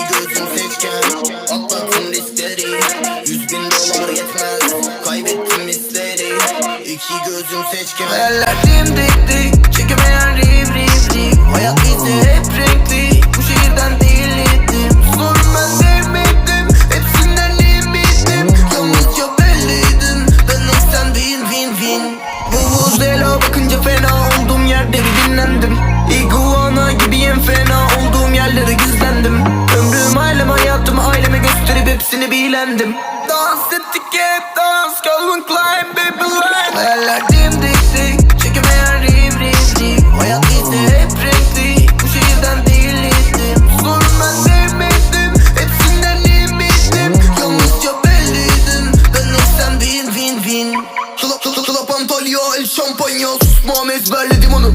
iyi gözüm seçken Atlattım riskleri. Yüz bin dolar yetmez Kaybettim hisleri. İki gözüm seçken Hayaller dimdik dik eğlendim. Dans ettik hep dans Calvin Klein baby line Hayaller dimdiksek Çekemeyen riv riv riv Hayat iyiydi hep renkli Bu şehirden değildim. Sorundan sevmedim Hepsinden emindim. Yalnızca belliydim Ben o sen win win win Tula tula tula El şampanyo Susmam ezberledim onu.